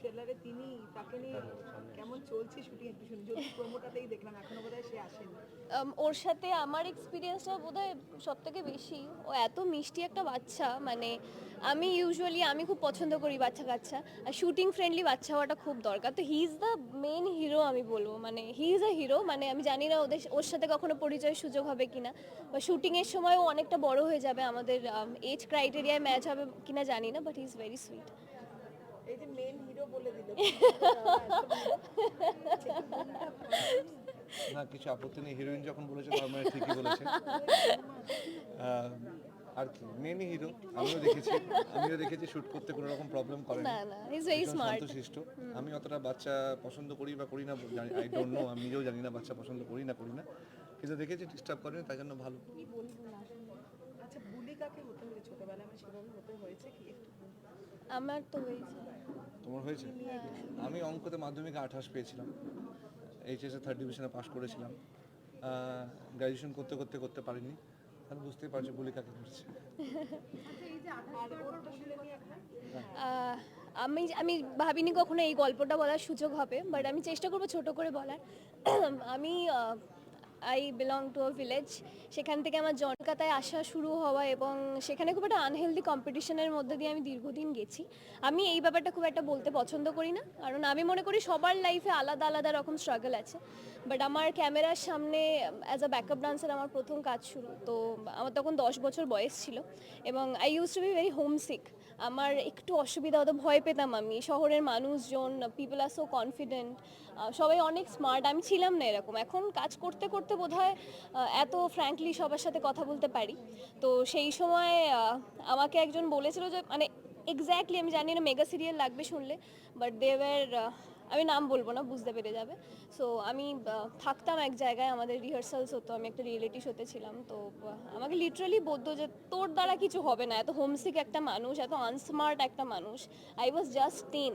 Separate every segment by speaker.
Speaker 1: ট্রেলারে তিনি তাকে নিয়ে কেমন চলছে শুটিং একটু শুনি। যদি প্রোমোটাতেই দেখলাম, এখনও বোধহয় সে আসেনি।
Speaker 2: ওর সাথে আমার এক্সপিরিয়েন্সটা বোধহয় সব থেকে বেশি। ও এত মিষ্টি একটা বাচ্চা মানে আমি ইউজুয়ালি আমি খুব পছন্দ করি বাচ্চা কাচ্চা আর শুটিং ফ্রেন্ডলি বাচ্চা হওয়াটা খুব দরকার। তো he is the main hero আমি বলব। মানে হি ইজ আ হিরো মানে আমি জানি না ওদের, ওর সাথে কখনো পরিচয়ের সুযোগ হবে কিনা। বা শুটিংয়ের সময় ও অনেকটা বড় হয়ে যাবে। আমাদের এজ ক্রাইটেরিয়ায় ম্যাচ হবে কিনা জানি না but he is very sweet
Speaker 1: যে মেন হিরো বলে দিল
Speaker 3: না। কিছু আপত্তি নেই। হিরোইন যখন বলেছে তার মানে ঠিকই বলেছে। আর কি মেনই হিরো আমিও দেখেছি। আমিও দেখেছি শুট করতে কোনো রকম প্রবলেম করে
Speaker 2: না না ইজ ভেরি স্মার্ট
Speaker 3: শান্তশিষ্ট। আমি অতটা বাচ্চা পছন্দ করি বা করি না জানি আই ডোন্ট নো আমি নিজেও জানি না বাচ্চা পছন্দ করি না করি না। কিন্তু দেখেছি ডিস্টার্ব করেনি তাই জন্য ভালো।
Speaker 1: আচ্ছা বুলি কাকে হতে হয়েছে? ছোটবেলায় আমার সেভাবে হতে হয়েছে কি? একটু
Speaker 2: আমার তো হয়েছে।
Speaker 3: তোমার হয়েছে? আমি অঙ্কতে মাধ্যমিকে আঠাশ পেয়েছিলাম। এইচএসে থার্ড ডিভিশনে পাশ করেছিলাম। গ্র্যাজুয়েশন করতে করতে করতে পারিনি। তাহলে বুঝতেই পারছ বলি কাকে করছে
Speaker 2: আমি আমি ভাবিনি কখনো এই গল্পটা বলার সুযোগ হবে বাট আমি চেষ্টা করব ছোট করে বলার। আমি I belong to a village সেখান থেকে আমার জনকাতায় আসা শুরু হওয়া এবং সেখানে খুব একটা আনহেলদি কম্পিটিশনের মধ্যে দিয়ে আমি দীর্ঘদিন গেছি। আমি এই ব্যাপারটা খুব একটা বলতে পছন্দ করি না, কারণ আমি মনে করি সবার লাইফে আলাদা আলাদা রকম স্ট্রাগল আছে। বাট আমার ক্যামেরার সামনে অ্যাজ আ ব্যাকআপ ডান্সার আমার প্রথম কাজ শুরু। তো আমার তখন দশ বছর বয়স ছিল এবং I use to be very homesick আমার একটু অসুবিধা হতো ভয় পেতাম আমি। শহরের মানুষজন পিপল আর সো কনফিডেন্ট সবাই অনেক স্মার্ট আমি ছিলাম না এরকম। এখন কাজ করতে করতে বোধ এত ফ্র্যাঙ্কলি সবার সাথে কথা বলতে পারি। তো সেই সময় আমাকে একজন বলেছিল যে মানে এক্স্যাক্টলি আমি জানি না মেগা সিরিয়াল লাগবে শুনলে বাট দেবের আমি নাম বলব না, বুঝতে পেরে যাবে। সো আমি থাকতাম এক জায়গায়, আমাদের রিহার্সালস হতো, আমি একটা রিয়েলিটি শোতে ছিলাম। তো আমাকে লিটারালি বলতো যে, তোর দ্বারা কিছু হবে না, এত হোমসিক একটা মানুষ, এত আনস্মার্ট একটা মানুষ। আই ওয়াজ জাস্ট টেন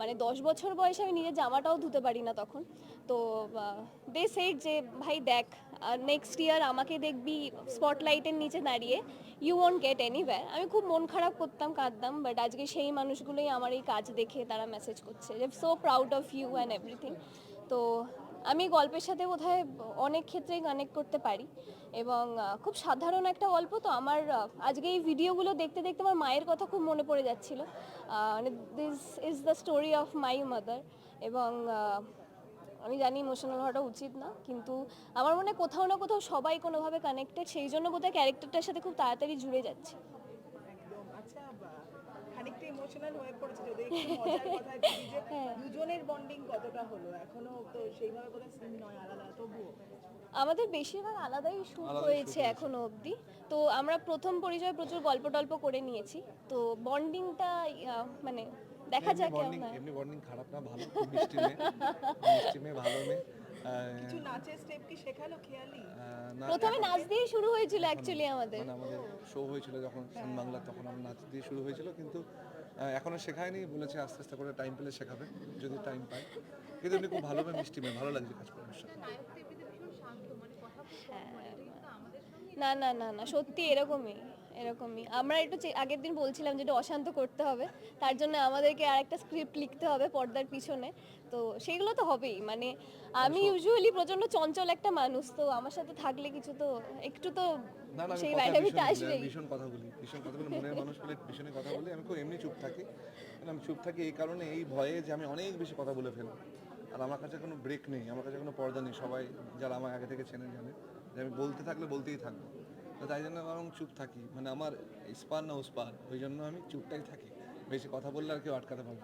Speaker 2: মানে দশ বছর বয়সে আমি নিজের জামাটাও ধুতে পারি না তখন। তো দে সেই যে, ভাই, দেখ নেক্সট ইয়ার আমাকে দেখবি স্পটলাইটের নিচে দাঁড়িয়ে ইউ ওয়ন্ট গেট এনিওয়্যার আমি খুব মন খারাপ করতাম, কাঁদতাম বাট আজকে সেই মানুষগুলোই আমার এই কাজ দেখে তারা মেসেজ করছে যে so proud of you and everything তো আমি গল্পের সাথে বোধহয় অনেক ক্ষেত্রেই কানেক্ট করতে পারি এবং খুব সাধারণ একটা গল্প তো আমার আজকে এই ভিডিওগুলো দেখতে দেখতে আমার মায়ের কথা খুব মনে পড়ে যাচ্ছিল। মানে this is the story of my mother এবং আমি জানি ইমোশনাল হওয়াটা উচিত না কিন্তু আমার মনে হয় কোথাও না কোথাও সবাই কোনোভাবে কানেক্টেড সেই জন্য বোধহয় ক্যারেক্টারটার সাথে খুব তাড়াতাড়ি জুড়ে যাচ্ছে।
Speaker 1: আচ্ছা খানিকটা ইমোশনাল হয়ে পড়েছে যদি একটু মজার কথা যে দুজনের বন্ডিং কতটা হলো? এখনও তো সেইভাবে বোধহয় সিন নয় আলাদা তবুও।
Speaker 2: আমাদের বেশিরভাগ আলাদাই শুট হয়েছে এখনও অবধি। তো আমরা প্রথম পরিচয় প্রচুর গল্প টল্প করে নিয়েছি। তো বন্ডিংটা মানে দেখা যাক কেমন হয়।
Speaker 3: এমনি বর্নিং খারাপ না ভালো মিষ্টি মেয়ে। মিষ্টি মেয়ে ভালো মেয়ে।
Speaker 1: কিছু নাচের স্টেপ কি শেখালো খেয়ালি?
Speaker 2: প্রথমে নাচ দিয়ে শুরু হয়েছিল অ্যাকচুয়ালি আমাদের।
Speaker 3: মানে আমাদের শো হয়েছিল যখন সান বাংলা তখন আমরা নাচ দিয়ে শুরু হয়েছিল কিন্তু এখনও শেখায়নি বলেছে আস্তে আস্তে করে টাইম পেলে শেখাবে যদি টাইম পায়। কিন্তু এমনি খুব ভালো মেয়ে মিষ্টি মেয়ে ভালো লাগছে কাজ করার সাথে
Speaker 2: না না না না সত্যি এরকমই। এরকমই। আমরা একটু আগের দিন বলছিলাম যে একটু অশান্ত করতে হবে তার জন্য আমাদেরকে আর একটা স্ক্রিপ্ট লিখতে হবে পর্দার পিছনে। তো সেগুলো তো হবেই। মানে আমি ইউজুয়ালি প্রচণ্ড চঞ্চল একটা মানুষ তো আমার সাথে থাকলে কিছু তো একটু তো সেই
Speaker 3: কথা
Speaker 2: ডাইনামিকটা
Speaker 3: ভীষণ ভীষণ কথা বলি ভীষণ কথা বলি মনের মানুষ বলে ভীষণই কথা বলি। আমি খুব এমনি চুপ থাকি। মানে আমি চুপ থাকি এই কারণে এই ভয়ে যে আমি অনেক বেশি কথা বলে ফেলি। আর আমার কাছে কোনো ব্রেক নেই আমার কাছে কোনো পর্দা নেই। সবাই যারা আমার আগে থেকে চেনে জানে যে আমি বলতে থাকলে বলতেই থাকব। তাই জন্য আমি চুপ থাকি। মানে আমার স্পার না উস্পার ওই জন্য আমি চুপটাই থাকি। বেশি কথা বললে আর কেউ আটকাতে পারবে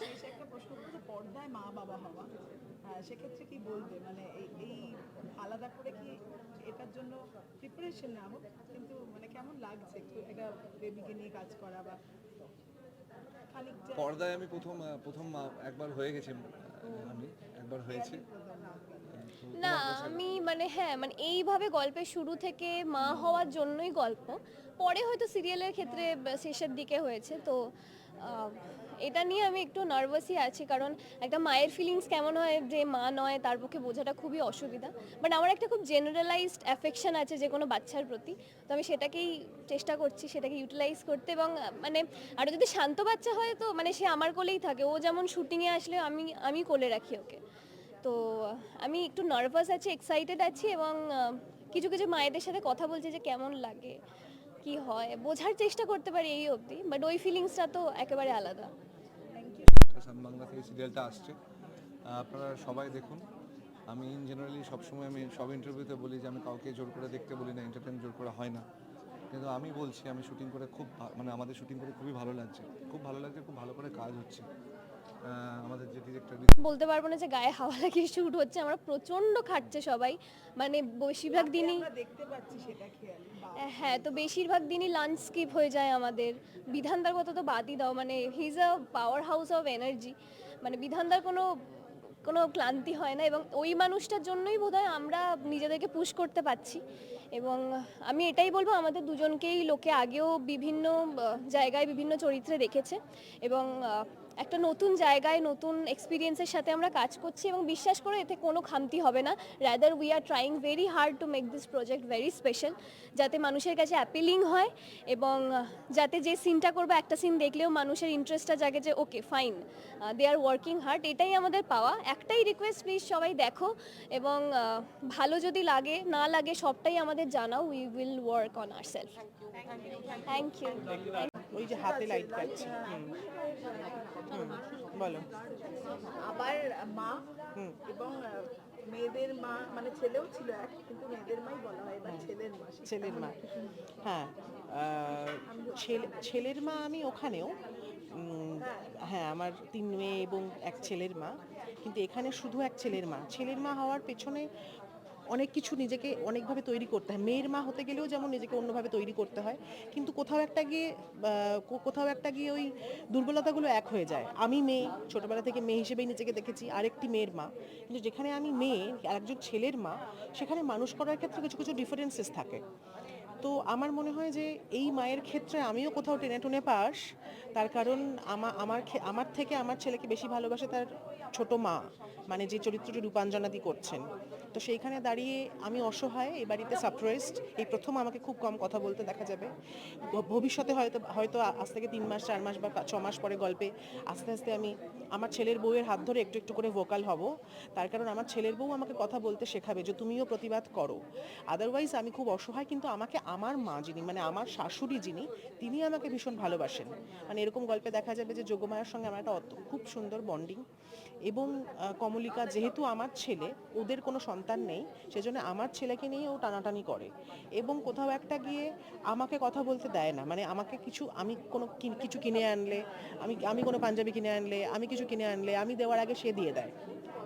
Speaker 1: শেষ একটা প্রশ্ন করব পর্দায় মা বাবা হওয়া সেক্ষেত্রে কি বলবে? মানে এই আলাদা করে কি এটার জন্য প্রিপারেশন না হোক? কিন্তু মানে কেমন লাগছে? একটু একটা বেবিকে নিয়ে কাজ করা বা
Speaker 3: পর্দায় আমি প্রথম প্রথম একবার হয়ে গেছি আমি একবার হয়েছে।
Speaker 2: না আমি মানে হ্যাঁ মানে এইভাবে গল্পের শুরু থেকে মা হওয়ার জন্যই গল্প। পরে হয়তো সিরিয়ালের ক্ষেত্রে শেষের দিকে হয়েছে তো এটা নিয়ে আমি একটু নার্ভাসই আছি, কারণ একটা মায়ের ফিলিংস কেমন হয়, যে মা নয়, তার পক্ষে বোঝাটা খুবই অসুবিধা। বাট আমার একটা খুব জেনারেলাইজড অ্যাফেকশন আছে যে কোনো বাচ্চার প্রতি। তো আমি সেটাকেই চেষ্টা করছি, সেটাকে ইউটিলাইজ করতে এবং মানে আরও যদি শান্ত বাচ্চা হয় তো মানে সে আমার কোলেই থাকে। ও যেমন শুটিংয়ে আসলে আমি আমি কোলে রাখি ওকে। তো আমি একটু নার্ভাস আছি এক্সাইটেড আছি এবং কিছু কিছু মায়েদের সাথে কথা বলছি যে কেমন লাগে, কি হয়। বোঝার চেষ্টা করতে পারি এই অবধি বাট ওই ফিলিংসটা তো একেবারে আলাদা।
Speaker 3: সান বাংলা থেকে সিরিয়ালটা আসছে। আপনারা সবাই দেখুন। আমি ইন জেনারেলি সবসময় আমি সব ইন্টারভিউতে বলি যে আমি কাউকে জোর করে দেখতে বলি না এন্টারটেন জোর করে হয় না। কিন্তু আমি বলছি, আমি শুটিং করে খুব মানে আমাদের শুটিং করে খুবই ভালো লাগছে। খুব ভালো লাগছে, খুব ভালো করে কাজ হচ্ছে। আমাদের যে ডিরেক্টর
Speaker 2: বলতে পারব না যে গায়ে হাওয়া লাগিয়ে শ্যুট হচ্ছে আমরা প্রচণ্ড খাটছে সবাই। মানে বেশিরভাগ দিনই
Speaker 1: দেখতে পাচ্ছি সেটা খেয়াল
Speaker 2: হ্যাঁ তো বেশিরভাগ দিনই লাঞ্চ স্কিপ হয়ে যায় আমাদের। বিধানদার কথা তো বাদই দাও মানে he is a powerhouse of energy মানে বিধানদার কোনো কোনো ক্লান্তি হয় না এবং ওই মানুষটার জন্যই বোধহয় আমরা নিজেদেরকে পুশ করতে পারছি। এবং আমি এটাই বলব আমাদের দুজনকেই লোকে আগেও বিভিন্ন জায়গায় বিভিন্ন চরিত্রে দেখেছে। এবং একটা নতুন জায়গায়, নতুন এক্সপিরিয়েন্সের সাথে আমরা কাজ করছি এবং বিশ্বাস করে এতে কোনো খামতি হবে না। Rather we are trying very hard to make this project very special যাতে মানুষের কাছে অ্যাপিলিং হয় এবং যাতে যে সিনটা করব, একটা সিন দেখলেও মানুষের ইন্টারেস্টটা জাগে যে okay fine they are working hard এটাই আমাদের পাওয়া। একটাই রিকোয়েস্ট প্লিজ সবাই দেখো এবং ভালো যদি লাগে, না লাগে সবটাই আমাদের জানাও we will work on our self thank you
Speaker 4: ওই যে হাতে লাইট পাচ্ছি। বলো।
Speaker 1: আবার মা এবং মেয়েদের মা মানে ছেলেও ছিল এক কিন্তু মেয়েদের মাই বলা হয় এবার ছেলের মা
Speaker 4: ছেলের মা। হ্যাঁ ছেলে ছেলের মা আমি ওখানেও হ্যাঁ আমার তিন মেয়ে এবং এক ছেলের মা কিন্তু এখানে শুধু এক ছেলের মা। ছেলের মা হওয়ার পেছনে অনেক কিছু নিজেকে অনেকভাবে তৈরি করতে হয়। মেয়ের মা হতে গেলেও যেমন নিজেকে অন্যভাবে তৈরি করতে হয়, কিন্তু কোথাও একটা গিয়ে কোথাও একটা গিয়ে ওই দুর্বলতাগুলো এক হয়ে যায়। আমি মেয়ে, ছোটবেলা থেকে মেয়ে হিসেবেই নিজেকে দেখেছি, আরেকটি মেয়ের মা। কিন্তু যেখানে আমি মেয়ে আর একজন ছেলের মা, সেখানে মানুষ করার ক্ষেত্রে কিছু কিছু ডিফারেন্সেস থাকে। তো আমার মনে হয় যে এই মায়ের ক্ষেত্রে আমিও কোথাও টেনে টুনে পাস। তার কারণ আমা- আমার আমার থেকে আমার ছেলেকে বেশি ভালোবাসে তার ছোট মা মানে যে চরিত্রটি রূপাঞ্জনাদি করছেন। তো সেইখানে দাঁড়িয়ে আমি অসহায় এই বাড়িতে সারপ্রাইজড এই প্রথম আমাকে খুব কম কথা বলতে দেখা যাবে। ভবিষ্যতে হয়তো হয়তো আজ থেকে তিন মাস, চার মাস বা ছ মাস পরে গল্পে আস্তে আস্তে আমি আমার ছেলের বউয়ের হাত ধরে একটু একটু করে ভোকাল হব। তার কারণ আমার ছেলের বউ আমাকে কথা বলতে শেখাবে যে তুমিও প্রতিবাদ করো। আদারওয়াইজ আমি খুব অসহায়, কিন্তু আমাকে আমার মা যিনি মানে আমার শাশুড়ি যিনি, তিনি আমাকে ভীষণ ভালোবাসেন। মানে এরকম গল্পে দেখা যাবে যে যোগমায়ার সঙ্গে আমার একটা খুব সুন্দর বন্ডিং এবং কমলিকা যেহেতু আমার ছেলে, ওদের কোনো সন্তান নেই, সেজন্য আমার ছেলেকে নিয়ে ও টানাটানি করে। এবং কোথাও একটা গিয়ে আমাকে কথা বলতে দেয় না। মানে আমাকে কিছু, আমি কোনো কিছু কিনে আনলে, আমি আমি কোনো পাঞ্জাবি কিনে আনলে, আমি কিছু কিনে আনলে, আমি দেওয়ার আগে সে দিয়ে দেয়।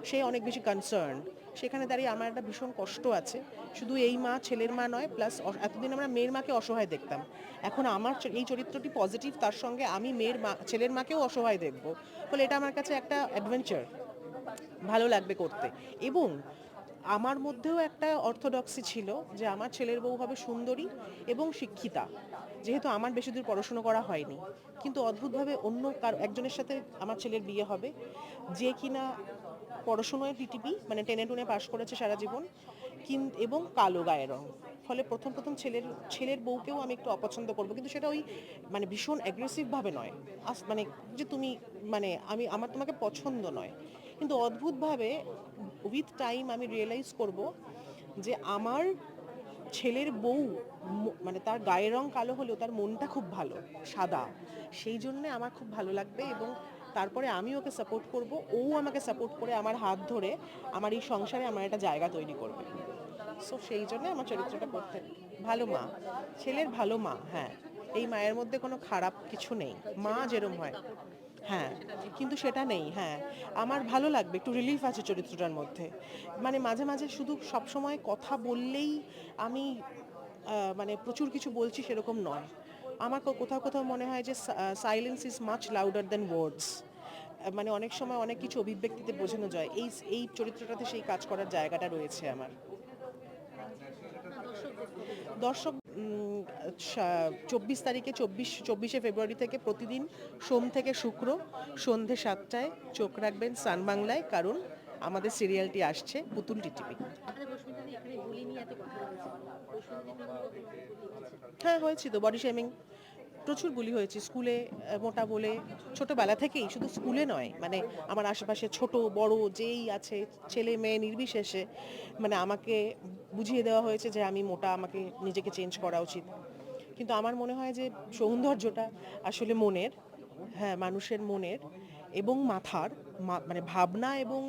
Speaker 4: সে অনেক বেশি কনসার্ন সেখানে দাঁড়িয়ে আমার একটা ভীষণ কষ্ট আছে। শুধু এই মা ছেলের মা নয় প্লাস এতদিন আমরা মেয়ের মাকে অসহায় দেখতাম। এখন আমার এই চরিত্রটি পজিটিভ তার সঙ্গে আমি মেয়ের মা ছেলের মাকেও অসহায় দেখব। ফলে এটা আমার কাছে একটা অ্যাডভেঞ্চার ভালো লাগবে করতে। এবং আমার মধ্যেও একটা অর্থোডক্সি ছিল যে আমার ছেলের বউ হবে সুন্দরী এবং শিক্ষিতা। যেহেতু আমার বেশি দূর পড়াশুনো করা হয়নি। কিন্তু অদ্ভুতভাবে অন্য কার একজনের সাথে আমার ছেলের বিয়ে হবে। যে কিনা পড়াশুনোয় টিটিপি মানে টেনে টুনে পাশ করেছে সারা জীবন কিন্তু এবং কালো গায়ের রং। ফলে প্রথম প্রথম ছেলের ছেলের বউকেও আমি একটু অপছন্দ করব, কিন্তু সেটা ওই মানে ভীষণ অ্যাগ্রেসিভভাবে নয়। আস মানে যে তুমি মানে আমি, আমার তোমাকে পছন্দ নয়। কিন্তু অদ্ভুতভাবে উইথ টাইম আমি রিয়েলাইজ করব যে আমার ছেলের বউ মানে তার গায়ের রং কালো হলেও তার মনটা খুব ভালো, সাদা। সেই জন্যে আমার খুব ভালো লাগবে এবং তারপরে আমি ওকে সাপোর্ট করব, ও আমাকে সাপোর্ট করে আমার হাত ধরে আমার এই সংসারে আমার একটা জায়গা তৈরি করবে। সো সেই জন্য আমার চরিত্রটা করতে ভালো মা, ছেলের ভালো মা হ্যাঁ। এই মায়ের মধ্যে কোনো খারাপ কিছু নেই, মা যেরম হয় হ্যাঁ। কিন্তু সেটা নেই হ্যাঁ। আমার ভালো লাগবে, একটু রিলিফ আছে চরিত্রটার মধ্যে। মানে মাঝে মাঝে শুধু সবসময় কথা বললেই আমি মানে প্রচুর কিছু বলছি সেরকম নয়। আমার কোথাও কোথাও মনে হয় যে silence is much louder than words মানে অনেক সময় অনেক কিছু অভিব্যক্তিতে বোঝানো যায়। এই এই চরিত্রটাতে সেই কাজ করার জায়গাটা রয়েছে আমার। দর্শক চব্বিশ তারিখে চব্বিশ, চব্বিশে ফেব্রুয়ারি থেকে প্রতিদিন সোম থেকে শুক্র, সন্ধে সাতটায় চোখ রাখবেন সান বাংলায়, কারণ আমাদের সিরিয়ালটি আসছে পুতুল টিটিপি হ্যাঁ হয়েছি তো বডি শেমিং প্রচুর বুলি হয়েছে স্কুলে মোটা বলে। ছোটবেলা থেকেই শুধু স্কুলে নয় মানে আমার আশেপাশে ছোট, বড় যেই আছে, ছেলে মেয়ে নির্বিশেষে মানে আমাকে বুঝিয়ে দেওয়া হয়েছে যে আমি মোটা, আমাকে নিজেকে চেঞ্জ করা উচিত। কিন্তু আমার মনে হয় যে সৌন্দর্যটা আসলে মনের হ্যাঁ মানুষের মনের এবং মাথার মানে ভাবনা এবং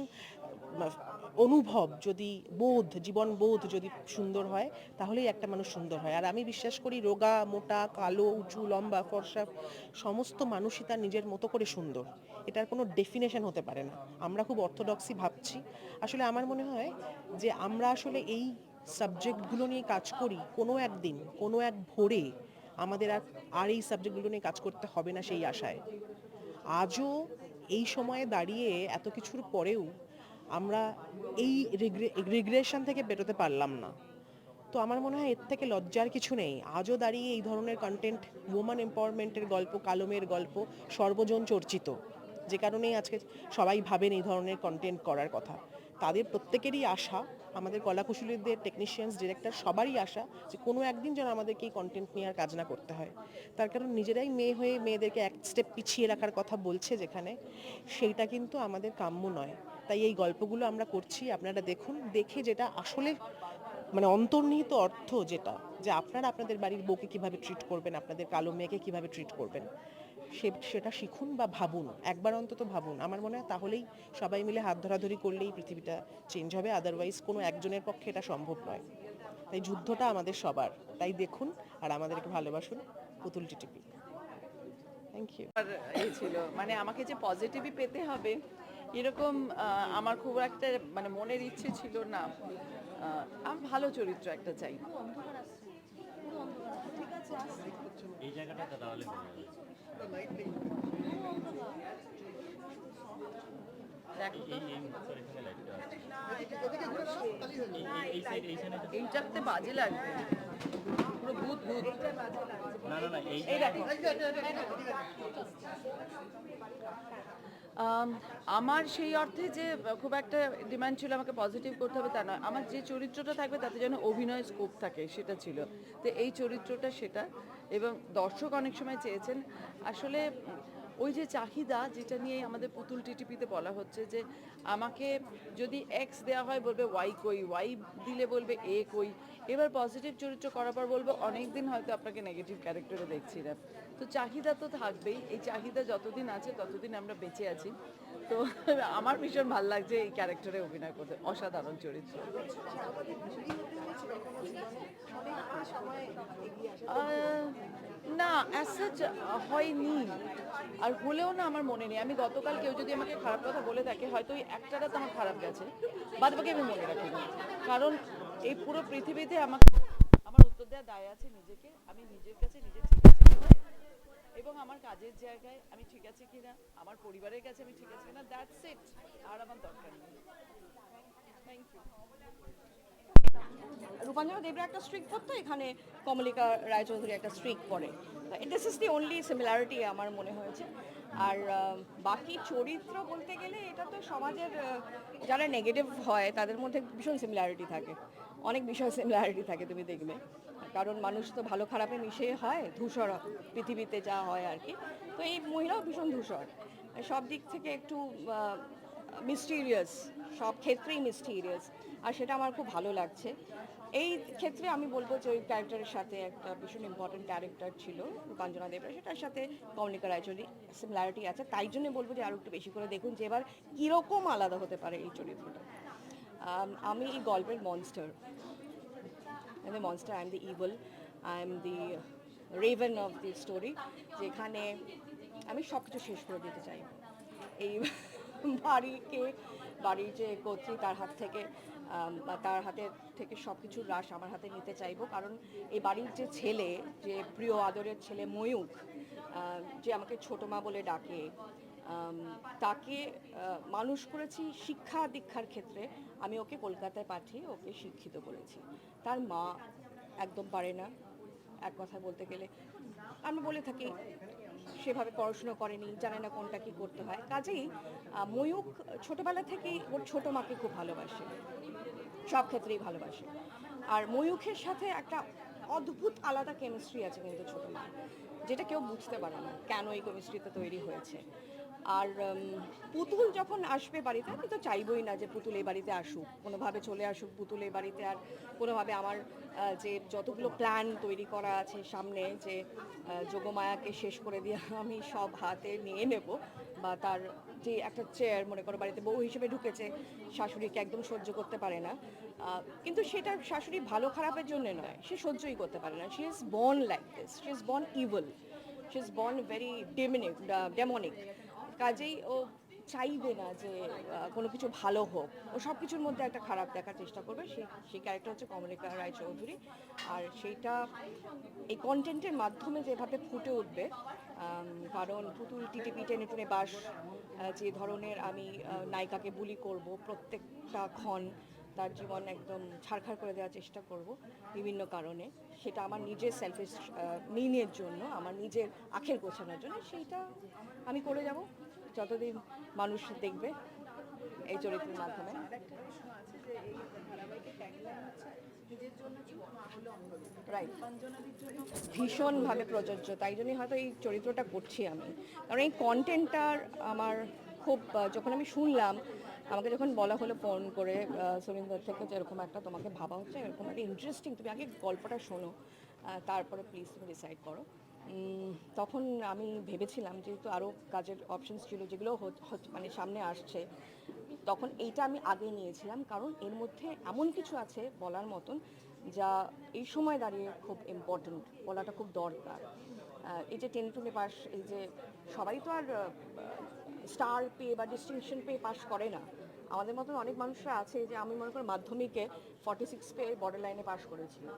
Speaker 4: অনুভব যদি বোধ, জীবন বোধ যদি সুন্দর হয়, তাহলেই একটা মানুষ সুন্দর হয়। আর আমি বিশ্বাস করি রোগা, মোটা, কালো, উঁচু, লম্বা, ফর্সা, সমস্ত মানুষই তার নিজের মতো করে সুন্দর। এটার কোনো ডেফিনেশন হতে পারে না। আমরা খুব অর্থোডক্সি ভাবছি। আসলে আমার মনে হয় যে আমরা আসলে এই সাবজেক্টগুলো নিয়ে কাজ করি কোনো একদিন, কোনো এক ভোরে আমাদের আর আর এই সাবজেক্টগুলো নিয়ে কাজ করতে হবে না সেই আশায়। আজও এই সময়ে দাঁড়িয়ে এত কিছুর পরেও আমরা এই রিগ্রেশন থেকে বেরোতে পারলাম না। তো আমার মনে হয় এর থেকে লজ্জার কিছু নেই। আজও দাঁড়িয়ে এই ধরনের কন্টেন্ট ওমেন এম্পাওয়ারমেন্টের গল্প, কালমের গল্প সর্বজন চর্চিত। যে কারণেই আজকে সবাই ভাবেন এই ধরনের কন্টেন্ট করার কথা। তাদের প্রত্যেকেরই আশা, আমাদের কলাকুশলীদের টেকনিশিয়ানস ডিরেক্টর সবারই আশা যে কোনো একদিন যেন আমাদেরকে এই কন্টেন্ট নিয়ে আর কাজ না করতে হয়। তার কারণ নিজেরাই মেয়ে হয়ে মেয়েদেরকে এক স্টেপ পিছিয়ে রাখার কথা বলছে যেখানে, সেইটা কিন্তু আমাদের কাম্য নয়। তাই এই গল্পগুলো আমরা করছি। আপনারা দেখুন, দেখে যেটা আসলে মানে অন্তর্নিহিত অর্থ যেটা, যে আপনারা আপনাদের বাড়ির বউকে কীভাবে ট্রিট করবেন, আপনাদের কালো মেয়েকে কীভাবে ট্রিট করবেন, সে, সেটা শিখুন বা ভাবুন, একবার অন্তত ভাবুন। আমার মনে হয় তাহলেই সবাই মিলে হাত ধরাধরি করলেই পৃথিবীটা চেঞ্জ হবে আদারওয়াইজ কোনো একজনের পক্ষে এটা সম্ভব নয়। তাই যুদ্ধটা আমাদের সবার, তাই দেখুন আর আমাদেরকে ভালোবাসুন পুতুল টিটিপি। থ্যাংক ইউ
Speaker 5: এই ছিল মানে আমাকে যে পজিটিভই পেতে হবে এরকম আমার খুব একটা মানে মনের ইচ্ছে ছিল না। আমি ভালো চরিত্র একটা চাই।
Speaker 6: এই
Speaker 5: এইটাতে বাজে লাগবে। পুরো ভূত ভূত।
Speaker 6: না না না এই
Speaker 5: এই দেখো। আমার সেই অর্থে যে খুব একটা ডিমান্ড ছিল আমাকে পজিটিভ করতে হবে তা নয়। আমার যে চরিত্রটা থাকবে তাতে যেন অভিনয় স্কোপ থাকে, সেটা ছিল। তো এই চরিত্রটা সেটা। এবং দর্শক অনেক সময় চেয়েছেন, আসলে ওই যে চাহিদা যেটা নিয়ে আমাদের পুতুল টিটিপিতে বলা হচ্ছে যে আমাকে যদি এক্স দেওয়া হয় বলবে ওয়াই কই ওয়াই দিলে বলবে এ কই। এবার পজিটিভ চরিত্র করার পর বলব অনেক দিন হয়তো আপনাকে নেগেটিভ ক্যারেক্টারে দেখছি না। তো চাহিদা তো থাকবেই, এই চাহিদা যতদিন আছে ততদিন আমরা বেঁচে আছি। তো আমার ভীষণ ভালো লাগছে এই ক্যারেক্টারে অভিনয় করতে, অসাধারণ চরিত্র। না অ্যাসাচ হয়নি। আর হলেও না আমার মনে নেই। আমি গতকাল কেউ যদি আমাকে খারাপ কথা বলে থাকে হয়তো ওই একটা রাত আমার খারাপ গেছে। বাদ বাকি আমি মনে রাখি কারণ এই পুরো পৃথিবীতে আমাকে আমার উত্তর দেওয়ার দায় আছে নিজেকে। আমি নিজের কাছে নিজে ঠিক আছে এবং আমার কাজের জায়গায় আমি ঠিক আছে কিনা, আমার পরিবারের কাছে আমি ঠিক আছে কিনা দ্যাটস ইট আর আমার দরকার নেই। থ্যাংক ইউ
Speaker 7: রূপাঞ্জনা দেবরা একটা স্ট্রিক করতো এখানে কমলিকা রায়চৌধুরী একটা স্ট্রিক করে। This is the only similarity আমার মনে হয়েছে। আর বাকি চরিত্র বলতে গেলে এটা তো সমাজের যারা নেগেটিভ হয়, তাদের মধ্যে ভীষণ সিমিলারিটি থাকে। অনেক বিষয় সিমিলারিটি থাকে, তুমি দেখবে। কারণ মানুষ তো ভালো খারাপে মিশে হয়, ধূসর পৃথিবীতে যা হয় আর কি। তো এই মহিলাও ভীষণ ধূসর। সব দিক থেকে একটু মিস্টিরিয়াস সব ক্ষেত্রেই মিস্টিরিয়াস আর সেটা আমার খুব ভালো লাগছে। এই ক্ষেত্রে আমি বলব যে ওই ক্যারেক্টারের সাথে একটা ভীষণ ইম্পর্টেন্ট ক্যারেক্টার ছিল, রূপাঞ্জনা দেবরা সেটার সাথে কমলিকা রায়চৌধুরী সিমিলারিটি আছে। তাই জন্য বলব যে আরও একটু বেশি করে দেখুন যে এবার কীরকম আলাদা হতে পারে এই চরিত্রটা। আমি এই গল্পের monster I'm the monster, I'm the evil, I'm the raven of the story. যেখানে আমি সব কিছু শেষ করে দিতে চাই। এই বাড়িকে বাড়ির যে কর্ত্রী তার হাত থেকে তার হাতের থেকে সব কিছুর রাশ আমার হাতে নিতে চাইব। কারণ এই বাড়ির যে ছেলে যে প্রিয় আদরের ছেলে আহ, যে আমাকে ছোট মা বলে ডাকে তাকে মানুষ করেছি শিক্ষা দীক্ষার ক্ষেত্রে। আমি ওকে কলকাতায় পাঠিয়ে ওকে শিক্ষিত করেছি। তার মা একদম পারে না। এক কথা বলতে গেলে আমি বলে থাকি, সেভাবে পড়াশুনো করেনি, জানে না কোনটা কি করতে হয়। কাজেই ময়ূক ছোটবেলা থেকেই ওর ছোট মাকে খুব ভালোবাসে। সব ক্ষেত্রেই ভালোবাসে। আর ময়ূখের সাথে একটা অদ্ভুত আলাদা কেমিস্ট্রি আছে কিন্তু ছোট মা যেটা কেউ বুঝতে পারে না কেন এই কেমিস্ট্রিতে তৈরি হয়েছে। আর পুতুল যখন আসবে বাড়িতে, আমি তো চাইবই না যে পুতুল এই বাড়িতে আসুক। কোনোভাবে চলে আসুক পুতুল এই বাড়িতে, আর কোনোভাবে আমার যে যতগুলো প্ল্যান তৈরি করা আছে সামনে, যে যোগমায়াকে শেষ করে দিয়ে আমি সব হাতে নিয়ে নেব বা তার যে একটা চেয়ার মনে করো বাড়িতে বউ হিসেবে ঢুকেছে, শাশুড়িকে একদম সহ্য করতে পারে না। কিন্তু সেটা শাশুড়ি ভালো খারাপের জন্য নয়, সে সহ্যই করতে পারে না। She is born like this she is born evil she is born very demonic demonic কাজেই ও চাইবে না যে কোনো কিছু ভালো হোক। ও সব কিছুর মধ্যে একটা খারাপ দেখার চেষ্টা করবে। সেই সেই ক্যারেক্টার হচ্ছে কমলিকা রায়চৌধুরী আর সেইটা এই কন্টেন্টের মাধ্যমে যেভাবে ফুটে উঠবে কারণ পুতুল টিটিপি টেনে টেনে বাস যে ধরনের আমি নায়িকাকে বুলি করব, প্রত্যেকটা ক্ষণ তার জীবন একদম ছাড়খাড় করে দেওয়ার চেষ্টা করব বিভিন্ন কারণে। সেটা আমার নিজের সেলফিশ মিনের জন্য, আমার নিজের আখের গোছানোর জন্য, সেইটা আমি করে যাব। যতদিন মানুষ দেখবে এই চরিত্রের মাধ্যমে। রাইট ভীষণভাবে প্রযোজ্য, তাই জন্যই হয়তো এই চরিত্রটা করছি আমি। কারণ এই কন্টেন্টটার আমার খুব যখন আমি শুনলাম, আমাকে যখন বলা হলো ফোন করে সুরিন্দর থেকে যে এরকম একটা তোমাকে ভাবা হচ্ছে, এরকম একটা ইন্টারেস্টিং তুমি আগে গল্পটা শোনো তারপরে প্লিজ তুমি ডিসাইড করো। তখন আমি ভেবেছিলাম যেহেতু আরও কাজের অপশনস ছিল, যেগুলো মানে সামনে আসছে, তখন এইটা আমি আগে নিয়েছিলাম। কারণ এর মধ্যে এমন কিছু আছে বলার মতন যা এই সময় দাঁড়িয়ে খুব ইম্পর্ট্যান্ট বলাটা খুব দরকার। এই যে টেন টুনে পাস, এই যে সবাই তো আর স্টার পেয়ে বা ডিস্টিংশন পেয়ে পাস করে না। আমাদের মতন অনেক মানুষরা আছে যে আমি মনে করি মাধ্যমিকে ফর্টি সিক্স পেয়ে বর্ডার লাইনে পাস করেছিলাম।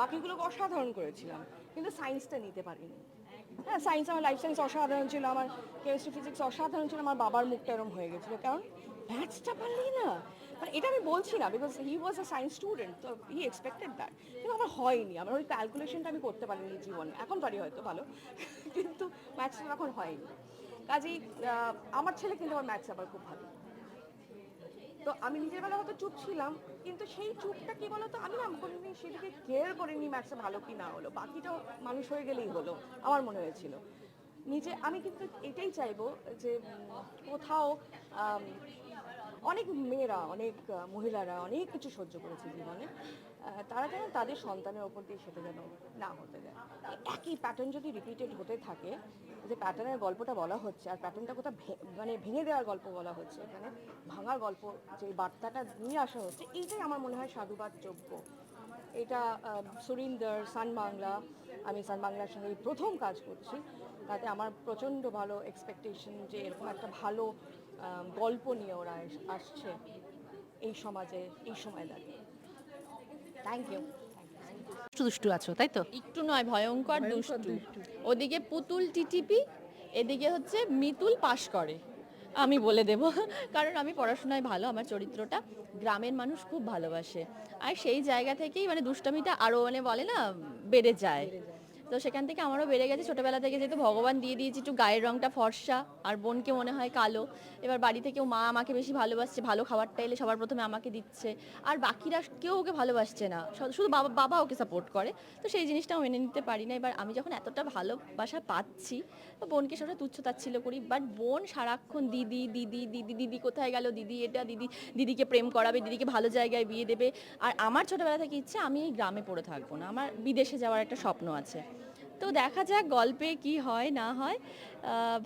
Speaker 7: বাকিগুলো অসাধারণ করেছিলাম, কিন্তু সায়েন্সটা নিতে পারিনি। হ্যাঁ সায়েন্স আমার লাইফ সায়েন্স অসাধারণ ছিল, আমার কেমিস্ট্রি ফিজিক্স অসাধারণ ছিল, আমার বাবার মুখটা এরম হয়ে গেছিল, কারণ ম্যাথসটা পারলি না। মানে এটা আমি বলছি না because he was a science student তো হি এক্সপেক্টেড দ্যাট কিন্তু আমার হয়নি, আমার ওই ক্যালকুলেশনটা আমি করতে পারিনি জীবনে। এখন পারি হয়তো ভালো, কিন্তু ম্যাথসটা তখন হয়নি। কাজেই আমার ছেলে কিন্তু আমার ম্যাথস আবার খুব ভালো। তো আমি নিজের বেলা হয়তো চুপ ছিলাম, কিন্তু সেই চুপটা কি বলো তো আমি না কোনোদিন সেটাকে কেয়ার করিনি ম্যাথসে ভালো কি না হলো। বাকিটাও মানুষ হয়ে গেলেই হলো, আমার মনে হয়েছিল। নিজে, আমি কিন্তু এটাই চাইব যে, কোথাও অনেক মেয়েরা, অনেক মহিলারা অনেক কিছু সহ্য করেছে জীবনে। তারা যেন তাদের সন্তানের ওপর দিয়ে সেটা যেন না হতে দেয়। একই প্যাটার্ন যদি রিপিটেড হতে থাকে, যে প্যাটার্নের গল্পটা বলা হচ্ছে আর প্যাটার্নটা কোথাও মানে ভেঙে দেওয়ার গল্প বলা হচ্ছে, এখানে ভাঙার গল্প যে বার্তাটা নিয়ে আসা হচ্ছে, এইটাই আমার মনে হয় সাধুবাদ যোগ্য। এটা সুরিন্দর সান বাংলা, আমি সান বাংলার সঙ্গে প্রথম কাজ করছি। তাতে আমার প্রচণ্ড ভালো এক্সপেকটেশন যে এরকম একটা ভালো গল্প নিয়ে ওরা আসছে এই সমাজে, এই সময় দাঁড়িয়ে। থ্যাংক ইউ
Speaker 8: দুষ্টু আছো তাই তো?
Speaker 9: একটু নয় ভয়ঙ্কর দুষ্টু। ওদিকে পুতুল টিটিপি এদিকে হচ্ছে মিতুল পাশ করে। আমি বলে দেব কারণ আমি পড়াশোনায় ভালো আমার চরিত্রটা গ্রামের মানুষ খুব ভালোবাসে। আর সেই জায়গা থেকেই মানে দুষ্টামিটা আরও মানে বলে না বেড়ে যায়। তো সেখান থেকে আমারও বেড়ে গেছে। ছোটবেলা থেকে যেহেতু ভগবান দিয়ে দিয়েছি, একটু গায়ের রংটা ফর্সা আর বোনকে মনে হয় কালো। এবার বাড়ি থেকেও মা আমাকে বেশি ভালোবাসছে, ভালো খাবারটা এলে সবার প্রথমে আমাকে দিচ্ছে। আর বাকিরা কেউ ওকে ভালোবাসছে না শুধু- বাবা বাবা ওকে সাপোর্ট করে। তো সেই জিনিসটাও মেনে নিতে পারি না। এবার আমি যখন এতটা ভালোবাসা পাচ্ছি, তো বোনকে সেটা তুচ্ছ তাচ্ছিল্য করি। বাট বোন সারাক্ষণ দিদি দিদি দিদি দিদি কোথায় গেল, দিদি এটা, দিদি, দিদিকে প্রেম করাবে, দিদিকে ভালো জায়গায় বিয়ে দেবে। আর আমার ছোটবেলা থেকে ইচ্ছে আমি এই গ্রামে পড়ে থাকব না। আমার বিদেশে যাওয়ার একটা স্বপ্ন আছে। তো দেখা যাক গল্পে কি হয়, না হয়।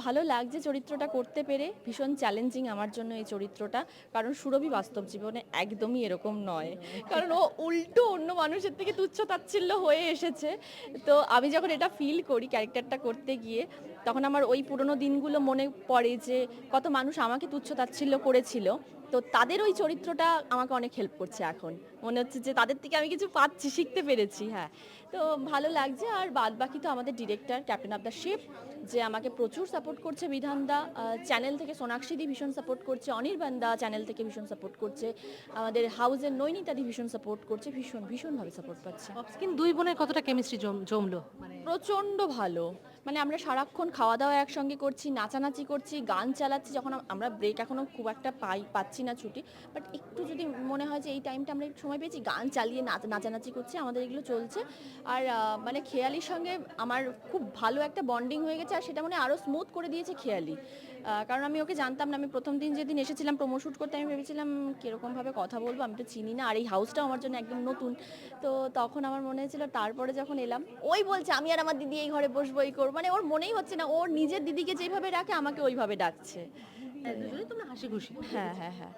Speaker 9: ভালো লাগছে চরিত্রটা করতে পেরে। ভীষণ চ্যালেঞ্জিং আমার জন্য এই চরিত্রটা। কারণ সুরভি বাস্তব জীবনে একদমই এরকম নয়। কারণ ও উল্টো অন্য মানুষের থেকে তুচ্ছ তাচ্ছিল্য হয়ে এসেছে। তো আমি যখন এটা ফিল করি ক্যারেক্টারটা করতে গিয়ে, তখন আমার ওই পুরনো দিনগুলো মনে পড়ে যে, কত মানুষ আমাকে তুচ্ছ তাচ্ছিল্য করেছিল। তো তাদের ওই চরিত্রটা আমাকে অনেক হেল্প করছে এখন। মনে হচ্ছে যে তাদের থেকে আমি কিছু পাচ্ছি, শিখতে পেরেছি হ্যাঁ। তো ভালো লাগছে। আর বাদ বাকি তো আমাদের director captain of the ship যে আমাকে প্রচুর সাপোর্ট করছে বিধানদা। চ্যানেল থেকে সোনাক্ষীদি ভীষণ সাপোর্ট করছে অনির্বাণদা চ্যানেল থেকে ভীষণ সাপোর্ট করছে। আমাদের হাউজের নৈনিতাদি ভীষণ সাপোর্ট করছে ভীষণ ভীষণভাবে সাপোর্ট পাচ্ছে।
Speaker 8: দুই বোনের কতটা কেমিস্ট্রি জমলো? মানে
Speaker 9: প্রচণ্ড ভালো। মানে আমরা সারাক্ষণ খাওয়া দাওয়া একসঙ্গে করছি, নাচানাচি করছি, গান চালাচ্ছি, যখন আমরা ব্রেক এখনও খুব একটা পাই, পাচ্ছি না ছুটি। বাট একটু যদি মনে হয় যে এই টাইমটা আমরা একটু সময় পেয়েছি, গান চালিয়ে নাচ নাচানাচি করছি, আমাদের এগুলো চলছে। আর মানে খেয়ালির সঙ্গে আমার খুব ভালো একটা বন্ডিং হয়ে গেছে, আর সেটা মানে আরও স্মুথ করে দিয়েছে খেয়ালি। কারণ আমি ওকে জানতাম না। আমি প্রথম দিন যেদিন এসেছিলাম প্রোমো শ্যুট করতে আমি ভেবেছিলাম কীরকমভাবে কথা বলব আমি তো চিনি না। আর এই হাউসটাও আমার জন্য একদম নতুন। তো তখন আমার মনে হয়েছিল তারপরে যখন এলাম ওই বলছে আমি আর আমার দিদি এই ঘরে বসবো এই করব। মানে ওর মনেই হচ্ছে না ওর নিজের দিদিকে যেভাবে ডাকে আমাকে ওইভাবে ডাকছে।
Speaker 8: তোমরা হাসি খুশি
Speaker 9: হ্যাঁ হ্যাঁ হ্যাঁ।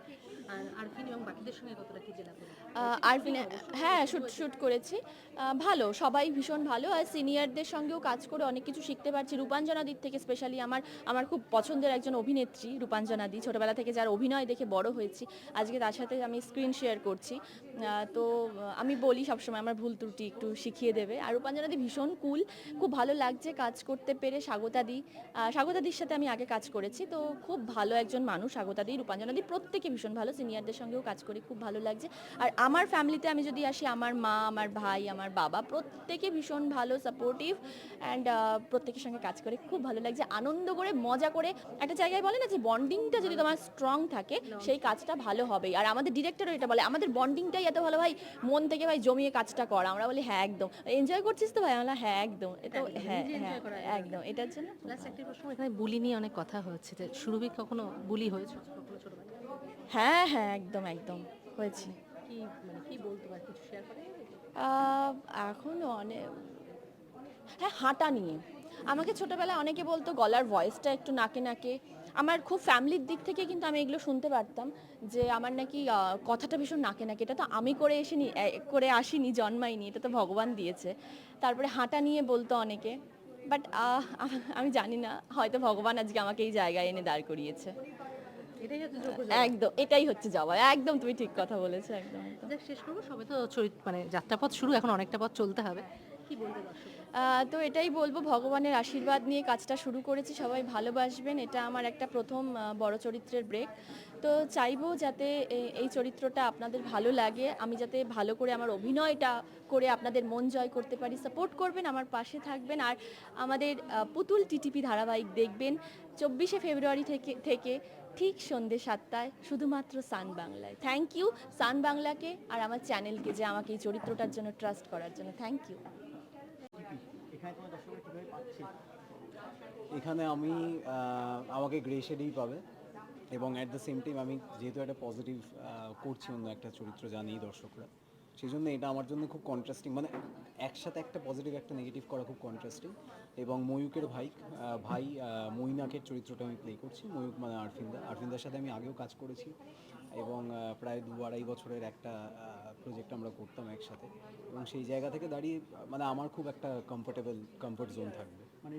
Speaker 9: হ্যাঁ শুট শুট করেছি। ভালো সবাই ভীষণ ভালো। আর সিনিয়রদের সঙ্গেও কাজ করে অনেক কিছু শিখতে পারছি। রূপাঞ্জনা দিক থেকে স্পেশালি আমার আমার খুব পছন্দের একজন অভিনেত্রী রূপাঞ্জনা দি ছোটোবেলা থেকে যার অভিনয় দেখে বড় হয়েছি। আজকে তার সাথে আমি স্ক্রিন শেয়ার করছি। তো আমি বলি সবসময় আমার ভুল ত্রুটি একটু শিখিয়ে দেবে। আর রূপাঞ্জনা দি ভীষণ কুল খুব ভালো লাগছে কাজ করতে পেরে স্বাগতা দি। আহ, স্বাগতা দির সাথে আমি আগে কাজ করেছি। তো খুব ভালো একজন মানুষ স্বাগতা দি। রূপাঞ্জনা দি প্রত্যেকে ভীষণ ভালো সিনিয়রদের সঙ্গেও কাজ করি খুব ভালো লাগছে। আর আমার ফ্যামিলিতে আমি যদি আসি আমার মা আমার ভাই আমার বাবা প্রত্যেকে ভীষণ ভালো সাপোর্টিভ অ্যান্ড প্রত্যেকের সঙ্গে কাজ করে খুব ভালো লাগছে। আনন্দ করে মজা করে একটা জায়গায় বলে না যে বন্ডিংটা যদি তোমার স্ট্রং থাকে সেই কাজটা ভালো হবেই আর আমাদের ডিরেক্টরও এটা বলে আমাদের বন্ডিংটাই এত ভালো ভাই মন থেকে ভাই জমিয়ে কাজটা করা। আমরা বলি হ্যাঁ একদম। এনজয় করছিস তো ভাই? আমরা হ্যাঁ একদম। এটা হ্যাঁ হ্যাঁ একদম। এটার জন্য
Speaker 8: লাস্ট একটা প্রশ্ন। এখানে বুলি নিয়ে অনেক কথা হচ্ছে যে সুরভি কখনো বুলি হয়েছে?
Speaker 9: হ্যাঁ হ্যাঁ একদম একদম হয়েছে।
Speaker 8: কি মানে কি বলতে পারে কিছু শেয়ার করে
Speaker 9: আহ, এখন অনেক হ্যাঁ হাঁটা নিয়ে। আমাকে ছোটবেলায় অনেকে বলতো গলার ভয়েসটা একটু নাকে নাকে। আমার খুব ফ্যামিলির দিক থেকে কিন্তু আমি এগুলো শুনতে পারতাম যে আমার নাকি আহ, কথাটা ভীষণ নাকে নাকে। এটা তো আমি করে এসেনি এ, করে আসিনি জন্মাইনি এটা তো ভগবান দিয়েছে। তারপরে হাঁটা নিয়ে বলতো অনেকে। বাট আমি জানি না হয়তো ভগবান আজকে আমাকে এই জায়গায় এনে দাঁড় করিয়েছে।
Speaker 8: এটাই হচ্ছে যোগ্য
Speaker 9: একদম এটাই হচ্ছে জবাব একদম তুমি ঠিক কথা বলেছ একদম
Speaker 8: যাক শেষ করব সবে তো চরিত মানে যাত্রাপথ শুরু এখন অনেকটা পথ চলতে হবে। কি বলবে
Speaker 9: তো এটাই বলব ভগবানের আশীর্বাদ নিয়ে কাজটা শুরু করেছি সবাই ভালোবাসবেন এটা আমার একটা প্রথম বড় চরিত্রের ব্রেক তো চাইব যাতে এই চরিত্রটা আপনাদের ভালো লাগে আমি যাতে ভালো করে আমার অভিনয়টা করে আপনাদের মন জয় করতে পারি সাপোর্ট করবেন আমার পাশে থাকবেন আর আমাদের পুতুল টিটিপি ধারাবাহিক দেখবেন চব্বিশে ফেব্রুয়ারি থেকে থেকে ঠিক সন্ধ্যে সাতটায় শুধুমাত্র সান বাংলায়। থ্যাংক ইউ সান বাংলাকে আর আমার চ্যানেলকে যে আমাকে এই চরিত্রটার জন্য ট্রাস্ট করার জন্য। থ্যাংক ইউ
Speaker 10: এখানে আমি আমাকে গ্রে শেডেই পাবে। এবং অ্যাট দ্য সেম টাইম আমি যেহেতু একটা পজিটিভ করছি অন্য একটা চরিত্র জানি দর্শকরা। সেই জন্য এটা আমার জন্য খুব কন্ট্রাস্টিং মানে একসাথে একটা পজিটিভ একটা নেগেটিভ করা খুব কন্ট্রাস্টিং এবং ময়ূকের ভাই ভাই আহ, মৈনাকের চরিত্রটা আমি প্লে করছি ময়ূক মানে আরফিন্দা। আরফিন্দার সাথে আমি আগেও কাজ করেছি এবং প্রায় দু আড়াই বছরের একটা প্রজেক্ট আমরা করতাম একসাথে। এবং সেই জায়গা থেকে দাঁড়িয়ে মানে আমার খুব একটা কমফোর্টেবল কমফোর্ট জোন থাকবে। মানে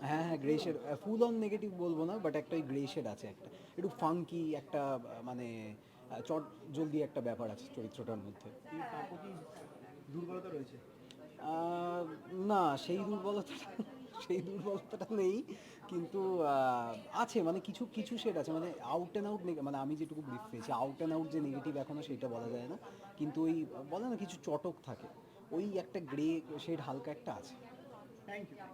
Speaker 10: হ্যাঁ হ্যাঁ grey shade full on negative বলব না বাট একটা ওই গ্রে শেড আছে একটা। একটু ফাঙ্কি একটা মানে চট জলদি একটা ব্যাপার আছে চরিত্রটার মধ্যে।
Speaker 6: দুর্বলতা রয়েছে
Speaker 10: না সেই দুর্বলতা সেই দুর্বলতাটা নেই কিন্তু আছে মানে কিছু কিছু শেড আছে মানে আউট অ্যান্ড আউট মানে আমি যেটুকু ব্রিফ পেয়েছি আউট অ্যান্ড আউট যে নেগেটিভ এখনও সেটা বলা যায় না কিন্তু ওই বলে না কিছু চটক থাকে ওই একটা গ্রে শেড হালকা একটা আছে। Thank you